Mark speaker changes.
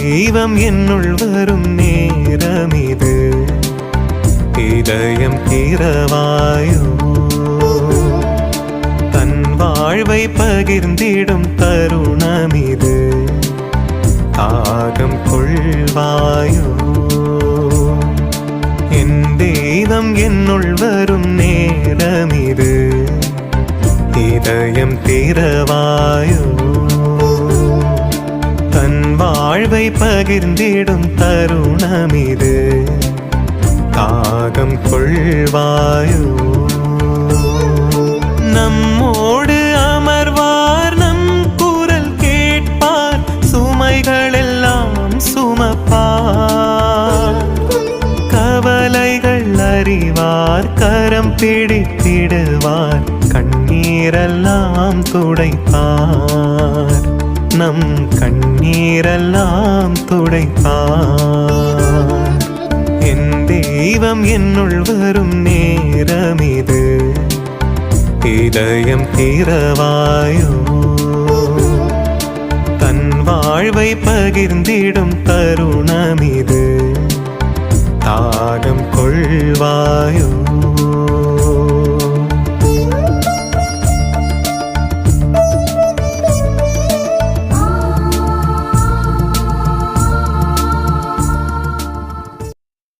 Speaker 1: தெய்வம் என்னுள் வரும் நேரம் இது இதயம் திறவாயோ தன் வாழ்வை பகிர்ந்திடும் தருணம் இது தாகம் கொள்வாயோ? என் தெய்வம் என்னுள் வரும் நேரம் இது இதயம் தீரவாயோ? வாழ்வை பகிர்ந்திடும் தருணம் இது தாகம் கொள்வாயோ? நம்மோடு அமர்வார் நம் குரல் கேட்பார் சுமைகள் எல்லாம் சுமப்பார். கவலைகள் அறிவார் கரம் பிடித்திடுவார் கண்ணீரெல்லாம் துடைப்பார். நம் கண்ணீரெல்லாம் துடைப்பார் என் தெய்வம் என்னுள் வரும் நேரம் இது இதயம் தீரவாயோ தன் வாழ்வை பகிர்ந்திடும் தருணம் இது